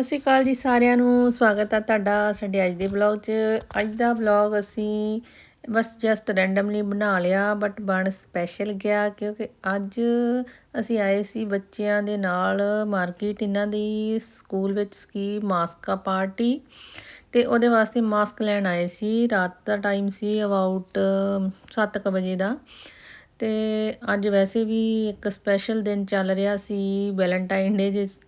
ਸਤਿ ਸ਼੍ਰੀ ਅਕਾਲ ਜੀ ਸਾਰਿਆਂ ਨੂੰ। ਸਵਾਗਤ ਹੈ ਤੁਹਾਡਾ ਸਾਡੇ ਅੱਜ ਦੇ ਵਲੌਗ 'ਚ। ਅੱਜ ਦਾ ਵਲੌਗ ਅਸੀਂ ਬਸ ਜਸਟ ਰੈਂਡਮਲੀ ਬਣਾ ਲਿਆ ਬਟ ਬਣ ਸਪੈਸ਼ਲ ਗਿਆ ਕਿਉਂਕਿ ਅੱਜ ਅਸੀਂ ਆਏ ਸੀ ਬੱਚਿਆਂ ਦੇ ਨਾਲ ਮਾਰਕੀਟ ਇਹਨਾਂ ਦੀ ਸਕੂਲ ਵਿੱਚ ਸੀ ਮਾਸਕਾ ਪਾਰਟੀ ਤੇ ਉਹਦੇ ਵਾਸਤੇ ਮਾਸਕ ਲੈਣ ਆਏ ਸੀ। ਰਾਤ ਦਾ ਟਾਈਮ ਸੀ ਅਬਾਊਟ 7:00 ਵਜੇ ਦਾ। ਤੇ ਅੱਜ ਵੈਸੇ ਵੀ ਇੱਕ ਸਪੈਸ਼ਲ ਦਿਨ ਚੱਲ ਰਿਹਾ ਸੀ। ਵੈਲੈਂਟਾਈਨ ਡੇ ਜਿਸ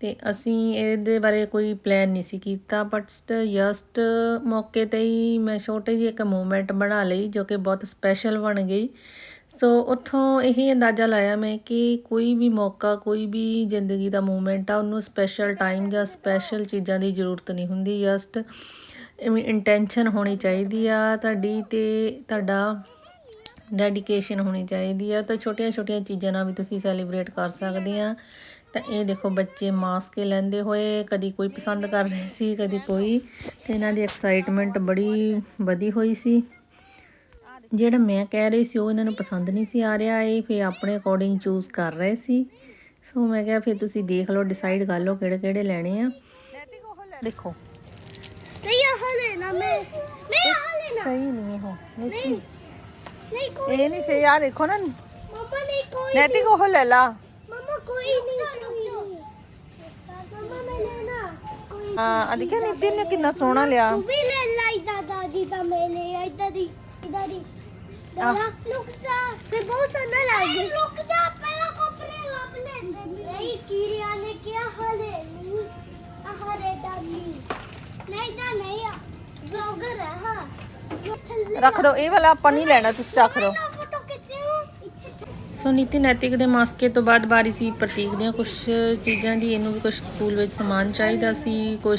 ਤੇ ਅਸੀਂ ਇਹਦੇ ਬਾਰੇ ਕੋਈ ਪਲਾਨ ਨਹੀਂ ਸੀ ਕੀਤਾ ਬਟ ਜਸਟ ਮੌਕੇ ਤੇ ਹੀ ਮੈਂ ਛੋਟੀ ਜਿਹੀ ਇੱਕ ਮੂਵਮੈਂਟ ਬਣਾ ਲਈ ਜੋ ਕਿ ਬਹੁਤ ਸਪੈਸ਼ਲ ਬਣ ਗਈ। ਸੋ ਉੱਥੋਂ ਇਹ ਅੰਦਾਜ਼ਾ ਲਾਇਆ ਮੈਂ ਕਿ ਕੋਈ ਵੀ ਮੌਕਾ, ਕੋਈ ਵੀ ਜ਼ਿੰਦਗੀ ਦਾ ਮੂਵਮੈਂਟ ਆ, ਉਹਨੂੰ ਸਪੈਸ਼ਲ ਟਾਈਮ ਜਾਂ ਸਪੈਸ਼ਲ ਚੀਜ਼ਾਂ ਦੀ ਜ਼ਰੂਰਤ ਨਹੀਂ ਹੁੰਦੀ। ਜਸਟ ਇੰਟੈਂਸ਼ਨ ਹੋਣੀ ਚਾਹੀਦੀ ਆ, ਤੁਹਾਡੀ ਤੇ ਤੁਹਾਡਾ ਡੈਡੀਕੇਸ਼ਨ ਹੋਣੀ ਚਾਹੀਦੀ ਆ। ਤਾਂ ਛੋਟੀਆਂ ਛੋਟੀਆਂ ਚੀਜ਼ਾਂ ਨਾਲ ਵੀ ਤੁਸੀਂ ਸੈਲੀਬ੍ਰੇਟ ਕਰ ਸਕਦੇ ਆ। ਤਾਂ ਇਹ ਦੇਖੋ ਬੱਚੇ ਮਾਸਕ ਲੈਂਦੇ ਹੋਏ ਕਦੀ ਕੋਈ ਪਸੰਦ ਕਰ ਰਹੇ ਸੀ ਕਦੀ ਕੋਈ। ਤੇ ਇਹਨਾਂ ਦੀ ਐਕਸਾਈਟਮੈਂਟ ਬੜੀ ਵਧੀ ਹੋਈ ਸੀ। ਜਿਹੜਾ ਮੈਂ ਕਹਿ ਰਹੀ ਸੀ ਉਹ ਇਹਨਾਂ ਨੂੰ ਪਸੰਦ ਨਹੀਂ ਸੀ ਆ ਰਿਹਾ ਇਹ ਫਿਰ ਆਪਣੇ ਅਕੋਰਡਿੰਗ ਚੂਜ਼ ਕਰ ਰਹੇ ਸੀ। ਸੋ ਮੈਂ ਕਿਹਾ ਫਿਰ ਤੁਸੀਂ ਦੇਖ ਲਓ ਡਿਸਾਈਡ ਕਰ ਲਓ ਕਿਹੜੇ ਕਿਹੜੇ ਲੈਣੇ ਆ। ਦੇਖੋ। ਨਹੀਂ ਆਹ ਲੈਣਾ ਮੈਂ। ਮੈਂ ਆਹ ਲੈਣਾ। ਸਹੀ ਨਹੀਂ ਹੋ ਨਹੀਂ ਨਹੀਂ ਕੋਈ ਇਹ ਨਹੀਂ ਸਹੀ ਆ ਦੇਖੋ ਨਾ। ਮਮਾ ਨਹੀਂ ਕੋਈ ਨੈਤਿਕ ਉਹ ਲੈ ਲਾ। ਮਮਾ ਕੋਈ ਨਹੀਂ ਮਮਾ ਮੈਂ ਲੈਣਾ ਕੋਈ ਹਾਂ ਅਧਿਕਾ ਨਿਤਿਨ ਨੇ ਕਿੰਨਾ ਸੋਹਣਾ ਲਿਆ ਤੂੰ ਵੀ ਲੈ ਲੈ ਦਾਦਾ ਜੀ ਦਾ ਮੈਂ ਲੈ ਇਦਾਂ ਦੀ ਇਦਾਂ ਦੀ ਦਾਦਾ ਲੁਕ ਜਾ ਫਿਰ ਬਹੁਤ ਸੋਹਣਾ ਲੱਗ ਗਿਆ ਲੁਕ ਜਾ ਪਹਿਲਾਂ ਕੋਪਰੇ ਲੱਭ ਲੈਂਦੇ ਨਹੀਂ ਕੀਰਿਆ ਨੇ ਕਿਹਾ ਹਲੇ ਨਹੀਂ ਹਰੇ ਡਾਲੀ ਨਹੀਂ ਤਾਂ ਨਹੀਂ ਆ ਬਲੌਗਰ ਹੈ ਹਾਂ ਰੱਖ ਦੋ ਇਹ ਵਾਲਾ ਆਪਾਂ ਨਹੀਂ ਲੈਣਾ ਤੁਸੀਂ ਰੱਖ ਦੋ ਫੋਟੋ ਖਿੱਚੋ ਸੋ ਨੀਤੀ ਨੈਤਿਕ ਦੇ ਮਾਸਕੇ ਤੋਂ ਬਾਅਦ ਬਾਰੀ ਸੀ ਪ੍ਰਤੀਕ ਦੀਆਂ ਕੁਝ ਚੀਜ਼ਾਂ ਦੀ ਇਹਨੂੰ ਵੀ ਕੁਝ ਸਕੂਲ ਵਿੱਚ ਸਮਾਨ ਚਾਹੀਦਾ ਸੀ ਕੁਝ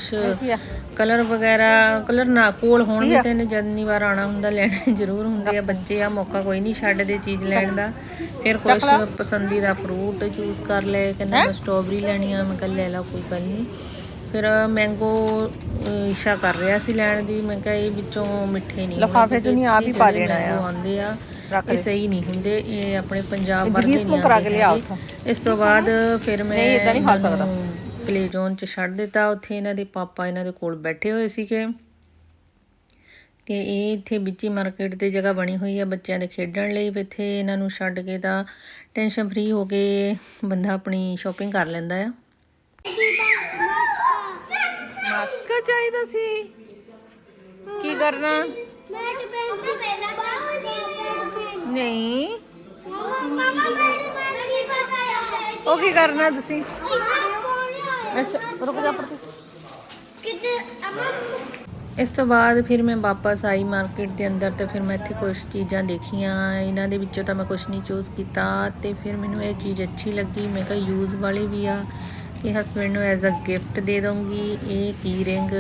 ਕਲਰ ਵਗੈਰਾ ਕਲਰ ਨਾ ਕੋਲ ਹੋਣਗੇ ਤੇ ਇਹਨੇ ਜਦਨੀ ਵਾਰ ਆਣਾ ਹੁੰਦਾ ਲੈਣੇ ਜ਼ਰੂਰ ਹੁੰਦੇ ਆ। ਬੱਚੇ ਆ ਮੌਕਾ ਕੋਈ ਨਹੀਂ ਛੱਡਦੇ ਚੀਜ਼ ਲੈਣ ਦਾ। ਫਿਰ ਕੁਝ ਪਸੰਦੀਦਾ ਫਰੂਟ ਚੂਜ਼ ਕਰ ਲਏ ਕਹਿੰਦਾ ਮੈਂ ਸਟ੍ਰਾਬੇਰੀ ਲੈਣੀ ਆ ਮੈਂ ਕਿਹਾ ਲੈ ਲਾ ਕੋਈ ਗੱਲ ਨਹੀਂ। ਫਿਰ ਮੈਂਗੋ ਇਸ਼ਾ ਕਰ ਰਿਹਾ ਸੀ ਲੈਣ ਦੀ। ਮੈਂ ਕਿਹਾ ਇਹ ਵਿੱਚੋਂ ਮਿੱਠੇ ਨਹੀਂ ਲਫਾਫੇ ਚ ਨਹੀਂ ਆਪ ਹੀ ਪਾ ਆ। ਆਉਂਦੇ ਆ ਇਹ ਸਹੀ ਨਹੀਂ ਹੁੰਦੇ ਇਹ ਆਪਣੇ ਪੰਜਾਬ ਵਰਗੇ ਨਹੀਂ ਕਰਾ ਕੇ ਲਿਆ ਇਸ ਤੋਂ ਬਾਅਦ ਫਿਰ ਮੈਂ ਨਹੀਂ ਇਦਾਂ ਨਹੀਂ ਖਾ ਸਕਦਾ। ਪਲੇ ਜ਼ੋਨ ਚ ਛੱਡ ਦਿੱਤਾ। ਉੱਥੇ ਇਹਨਾਂ ਦੇ ਪਾਪਾ ਇਹਨਾਂ ਦੇ ਕੋਲ ਬੈਠੇ ਹੋਏ ਸੀਗੇ। ਤੇ ਇਹ ਇੱਥੇ ਵਿੱਚੀ ਮਾਰਕੀਟ ਤੇ ਜਗ੍ਹਾ ਬਣੀ ਹੋਈ ਹੈ ਬੱਚਿਆਂ ਦੇ ਖੇਡਣ ਲਈ। ਇੱਥੇ ਇਹਨਾਂ ਨੂੰ ਛੱਡ ਕੇ ਤਾਂ ਟੈਨਸ਼ਨ ਫ੍ਰੀ ਹੋ ਕੇ ਬੰਦਾ ਆਪਣੀ ਸ਼ਾਪਿੰਗ ਕਰ ਲੈਂਦਾ ਆ। ਮਾਸਕ ਚਾਹੀਦਾ ਸੀ। ਕੀ ਕਰਨਾ? ਮੈਂ ਡਿਪੈਂਡ ਤੇ ਪਹਿਲਾਂ ਚਾਹ ਲੈ ਨਹੀਂ। ਮਮਾ ਮੈਂ ਨਹੀਂ ਪਤਾ ਉਹ ਕੀ ਕਰਨਾ ਤੁਸੀਂ? ਹੈ ਅੱਛਾ ਰੁਕ ਜਾ ਪ੍ਰਤੀ। ਕਿਤੇ ਅਮਾ ਇਸ ਤੋਂ ਬਾਅਦ ਫਿਰ ਮੈਂ ਵਾਪਸ ਆਈ ਮਾਰਕੀਟ ਦੇ ਅੰਦਰ ਤੇ ਫਿਰ ਮੈਂ ਇੱਥੇ ਕੁਝ ਚੀਜ਼ਾਂ ਦੇਖੀਆਂ। ਇਹਨਾਂ ਦੇ ਵਿੱਚੋਂ ਤਾਂ ਮੈਂ ਕੁਝ ਨਹੀਂ ਚੂਜ਼ ਕੀਤਾ ਤੇ ਫਿਰ ਮੈਨੂੰ ਇਹ ਚੀਜ਼ ਅੱਛੀ ਲੱਗੀ। ਮੈਂ ਕਿਹਾ ਯੂਜ਼ ਵਾਲੀ ਵੀ ਆ। ਇਹ ਹਸਬੰਡ ਨੂੰ ਐਜ਼ ਅ ਗਿਫਟ ਦੇ ਦਊਂਗੀ। ਇਹ ਕੀ ਰਿੰਗ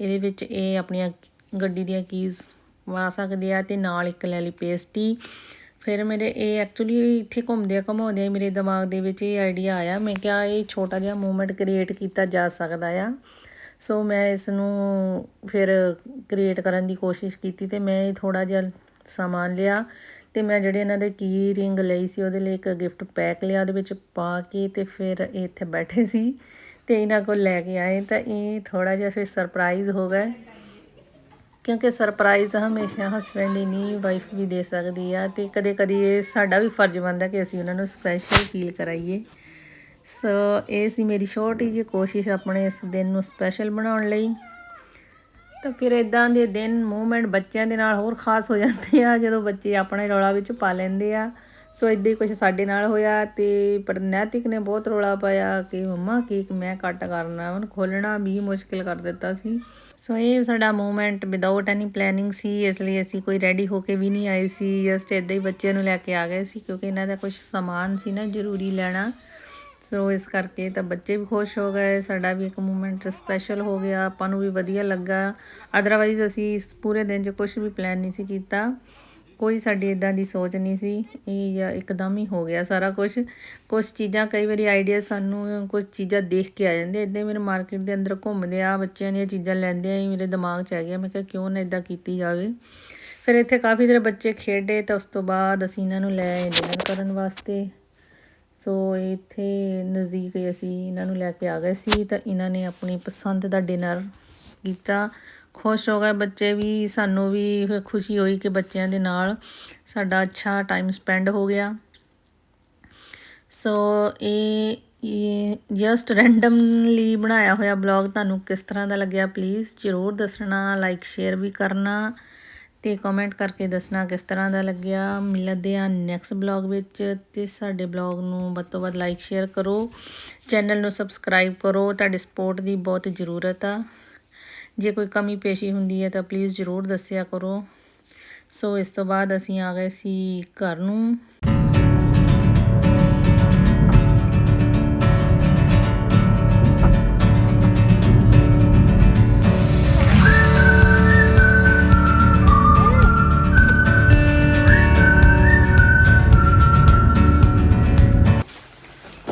ਇਹਦੇ ਵਿੱਚ ਇਹ ਆਪਣੀਆਂ ਗੱਡੀ ਦੀਆਂ ਕੀਜ਼ ਵਾ ਸਕਦੇ ਆ ਤੇ ਨਾਲ ਇੱਕ ਲੈ ਲਈ ਪੇਸਟੀ। ਫਿਰ ਮੇਰੇ ਇਹ ਐਕਚੁਅਲੀ ਇੱਥੇ ਘੁੰਮਦੇ ਘਮਾਉਂਦੇ ਮੇਰੇ ਦਿਮਾਗ ਦੇ ਵਿੱਚ ਇਹ ਆਈਡੀਆ ਆਇਆ। ਮੈਂ ਕਿਹਾ ਇਹ ਛੋਟਾ ਜਿਹਾ ਮੂਵਮੈਂਟ ਕ੍ਰੀਏਟ ਕੀਤਾ ਜਾ ਸਕਦਾ ਆ। ਸੋ ਮੈਂ ਇਸ ਨੂੰ ਫਿਰ ਕ੍ਰੀਏਟ ਕਰਨ ਦੀ ਕੋਸ਼ਿਸ਼ ਕੀਤੀ ਤੇ ਮੈਂ ਥੋੜਾ ਜਿਹਾ ਸਮਾਨ ਲਿਆ ਤੇ ਮੈਂ ਜਿਹੜੇ ਇਹਨਾਂ ਦੇ ਕੀ ਰਿੰਗ ਲਈ ਸੀ ਉਹਦੇ ਲਈ ਇੱਕ ਗਿਫਟ ਪੈਕ ਲਿਆ, ਉਹਦੇ ਵਿੱਚ ਪਾ ਕੇ ਤੇ ਫਿਰ ਇਹ ਇੱਥੇ ਬੈਠੇ ਸੀ ਤੇ ਇਹਨਾਂ ਕੋਲ ਲੈ ਕੇ ਆਏ ਤਾਂ ਇਹ ਥੋੜਾ ਜਿਹਾ ਫਿਰ ਸਰਪ੍ਰਾਈਜ਼ ਹੋ ਗਿਆ ਕਿਉਂਕਿ ਸਰਪ੍ਰਾਈਜ਼ ਹਮੇਸ਼ਾ ਹਸਬੈਂਡ ਹੀ ਨਹੀਂ ਵਾਈਫ ਵੀ ਦੇ ਸਕਦੀ ਆ ਤੇ ਕਦੇ ਕਦੇ ਇਹ ਸਾਡਾ ਵੀ ਫਰਜ਼ ਬਣਦਾ ਕਿ ਅਸੀਂ ਉਹਨਾਂ ਨੂੰ ਸਪੈਸ਼ਲ ਫੀਲ ਕਰਾਈਏ। ਸੋ ਇਹ ਸੀ ਮੇਰੀ ਛੋਟੀ ਜਿਹੀ ਕੋਸ਼ਿਸ਼ ਆਪਣੇ ਇਸ ਦਿਨ ਨੂੰ ਸਪੈਸ਼ਲ ਬਣਾਉਣ ਲਈ। ਤਾਂ ਫਿਰ ਇਦਾਂ ਦੇ ਦਿਨ ਮੂਵਮੈਂਟ ਬੱਚਿਆਂ ਦੇ ਨਾਲ ਹੋਰ ਖਾਸ ਹੋ ਜਾਂਦੇ ਆ, ਜਦੋਂ ਬੱਚੇ ਆਪਣੇ ਰੌਲਾ ਵਿੱਚ ਪਾ ਲੈਂਦੇ ਆ। ਸੋ ਇਦਾਂ ਹੀ ਕੁਝ ਸਾਡੇ ਨਾਲ ਹੋਇਆ ਤੇ ਪਰ ਨੈਤਿਕ ਨੇ ਬਹੁਤ ਰੌਲਾ ਪਾਇਆ ਕਿ ਮੰਮਾ ਕੇਕ ਮੈਂ ਕੱਟ ਕਰਨਾ, ਉਹਨੂੰ ਖੋਲਣਾ ਵੀ ਮੁਸ਼ਕਿਲ ਕਰ ਦਿੱਤਾ ਸੀ। ਸੋ ਇਹ ਸਾਡਾ ਮੂਵਮੈਂਟ ਵਿਦਆਊਟ ਐਨੀ ਪਲੈਨਿੰਗ ਸੀ, ਇਸ ਲਈ ਅਸੀਂ ਕੋਈ ਰੈਡੀ ਹੋ ਕੇ ਵੀ ਨਹੀਂ ਆਏ ਸੀ ਜਸਟ ਇਦਾਂ ਹੀ ਬੱਚਿਆਂ ਨੂੰ ਲੈ ਕੇ ਆ ਗਏ ਸੀ, ਕਿਉਂਕਿ ਇਹਨਾਂ ਦਾ ਕੁਝ ਸਮਾਨ ਸੀ ਨਾ ਜ਼ਰੂਰੀ ਲੈਣਾ। ਸੋ ਇਸ ਕਰਕੇ ਤਾਂ ਬੱਚੇ ਵੀ ਖੁਸ਼ ਹੋ ਗਏ, ਸਾਡਾ ਵੀ ਇੱਕ ਮੂਵਮੈਂਟ ਸਪੈਸ਼ਲ ਹੋ ਗਿਆ, ਆਪਾਂ ਨੂੰ ਵੀ ਵਧੀਆ ਲੱਗਾ। ਅਦਰਵਾਈਜ਼ ਅਸੀਂ ਇਸ ਪੂਰੇ ਦਿਨ 'ਚ ਕੁਝ ਵੀ ਪਲਾਨ ਨਹੀਂ ਸੀ ਕੀਤਾ। ਕੋਈ ਸਾਡੀ ਇਦਾਂ ਦੀ ਸੋਚ ਨਹੀਂ ਸੀ, ਇਹ ਜਾਂ ਇੱਕਦਮ ਹੀ ਹੋ ਗਿਆ ਸਾਰਾ ਕੁਝ ਕੁਝ ਚੀਜ਼ਾਂ, ਕਈ ਵਾਰੀ ਆਈਡੀਆ ਸਾਨੂੰ ਕੁਝ ਚੀਜ਼ਾਂ ਦੇਖ ਕੇ ਆ ਜਾਂਦੇ ਇਦਾਂ ਮੇਰੇ ਮਾਰਕੀਟ ਦੇ ਅੰਦਰ ਘੁੰਮਦੇ ਆ, ਬੱਚਿਆਂ ਦੀਆਂ ਚੀਜ਼ਾਂ ਲੈਂਦੇ ਆ ਮੇਰੇ ਦਿਮਾਗ 'ਚ ਆ ਗਿਆ। ਮੈਂ ਕਿਹਾ ਕਿਉਂ ਨਾ ਇਦਾਂ ਕੀਤੀ ਜਾਵੇ। ਫਿਰ ਇੱਥੇ ਕਾਫੀ ਦੇਰ ਬੱਚੇ ਖੇਡੇ ਤਾਂ ਉਸ ਤੋਂ ਬਾਅਦ ਅਸੀਂ ਇਹਨਾਂ ਨੂੰ ਲੈ ਆਏ ਡਿਨਰ ਕਰਨ ਵਾਸਤੇ। ਸੋ ਇੱਥੇ ਨਜ਼ਦੀਕ ਅਸੀਂ ਇਹਨਾਂ ਨੂੰ ਲੈ ਕੇ ਆ ਗਏ ਸੀ ਤਾਂ ਇਹਨਾਂ ਨੇ ਆਪਣੀ ਪਸੰਦ ਦਾ ਡਿਨਰ ਕੀਤਾ। ਖੁਸ਼ ਹੋ ਗਏ। ਬੱਚੇ ਵੀ, ਸਾਨੂੰ ਵੀ ਖੁਸ਼ੀ ਹੋਈ ਕਿ ਬੱਚਿਆਂ ਦੇ ਨਾਲ ਸਾਡਾ ਅੱਛਾ ਟਾਈਮ ਸਪੈਂਡ ਹੋ ਗਿਆ। ਸੋ ਇਹ ਇਹ ਜਸਟ ਰੈਂਡਮਲੀ ਬਣਾਇਆ ਹੋਇਆ ਬਲੌਗ ਤੁਹਾਨੂੰ ਕਿਸ ਤਰ੍ਹਾਂ ਦਾ ਲੱਗਿਆ ਪਲੀਜ਼ ਜ਼ਰੂਰ ਦੱਸਣਾ ਲਾਈਕ ਸ਼ੇਅਰ ਵੀ ਕਰਨਾ ਤੇ ਕਮੈਂਟ ਕਰਕੇ ਦੱਸਣਾ ਕਿਸ ਤਰ੍ਹਾਂ ਦਾ ਲੱਗਿਆ। ਮਿਲਦੇ ਆ ਨੈਕਸਟ ਬਲੌਗ ਵਿੱਚ ਤੇ ਸਾਡੇ ਬਲੌਗ ਨੂੰ ਵੱਧ ਤੋਂ ਵੱਧ ਲਾਈਕ ਸ਼ੇਅਰ ਕਰੋ। ਚੈਨਲ ਨੂੰ ਸਬਸਕ੍ਰਾਈਬ ਕਰੋ। ਤੁਹਾਡੀ ਸਪੋਰਟ ਦੀ ਬਹੁਤ ਜ਼ਰੂਰਤ ਆ। ਜੇ ਕੋਈ ਕਮੀ ਪੇਸ਼ੀ ਹੁੰਦੀ ਹੈ ਤਾਂ ਪਲੀਜ਼ ਜ਼ਰੂਰ ਦੱਸਿਆ ਕਰੋ। ਸੋ ਇਸ ਤੋਂ ਬਾਅਦ ਅਸੀਂ ਆ ਗਏ ਸੀ ਘਰ ਨੂੰ।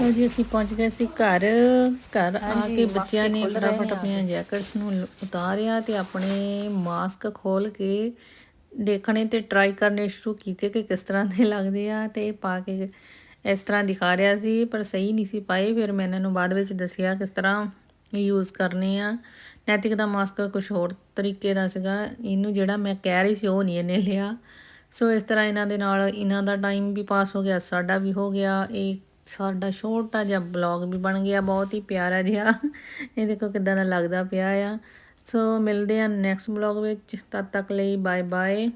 ਲਓ ਜੀ ਅਸੀਂ ਪਹੁੰਚ ਗਏ ਸੀ ਘਰ ਘਰ ਆ ਕੇ ਬੱਚਿਆਂ ਨੇ ਫਟਾਫਟ ਆਪਣੀਆਂ ਜੈਕਟਸ ਨੂੰ ਉਤਾਰਿਆ ਤੇ ਆਪਣੇ ਮਾਸਕ ਖੋਲ ਕੇ ਦੇਖਣੇ ਤੇ ਟਰਾਈ ਕਰਨੇ ਸ਼ੁਰੂ ਕੀਤੇ ਕਿ ਕਿਸ ਤਰ੍ਹਾਂ ਦੇ ਲੱਗਦੇ ਆ ਤੇ ਪਾ ਕੇ ਇਸ ਤਰ੍ਹਾਂ ਦਿਖਾ ਰਿਹਾ ਸੀ ਪਰ ਸਹੀ ਨਹੀਂ ਸੀ ਪਾਏ। ਫਿਰ ਮੈਂ ਇਹਨਾਂ ਨੂੰ ਬਾਅਦ ਵਿੱਚ ਦੱਸਿਆ ਕਿਸ ਤਰ੍ਹਾਂ ਯੂਜ਼ ਕਰਨੇ ਆ। ਨੈਤਿਕ ਦਾ ਮਾਸਕ ਕੁਝ ਹੋਰ ਤਰੀਕੇ ਦਾ ਸੀਗਾ ਇਹਨੂੰ ਜਿਹੜਾ ਮੈਂ ਕਹਿ ਰਹੀ ਸੀ ਉਹ ਨਹੀਂ ਇਹਨੇ ਲਿਆ। ਸੋ ਇਸ ਤਰ੍ਹਾਂ ਇਹਨਾਂ ਦੇ ਨਾਲ ਇਹਨਾਂ ਦਾ ਟਾਈਮ ਵੀ ਪਾਸ ਹੋ ਗਿਆ ਸਾਡਾ ਵੀ ਹੋ ਗਿਆ। ਇਹ ਸਾਡਾ ਛੋਟਾ ਜਿਹਾ ਬਲੌਗ ਵੀ ਬਣ ਗਿਆ, ਬਹੁਤ ਹੀ ਪਿਆਰਾ ਜਿਹਾ। ਇਹ ਦੇਖੋ ਕਿਦਾਂ ਦਾ ਲੱਗਦਾ ਪਿਆ ਆ। ਸੋ ਮਿਲਦੇ ਆ ਨੈਕਸਟ ਬਲੌਗ ਵਿੱਚ। ਤਦ ਤੱਕ ਲਈ ਬਾਏ ਬਾਏ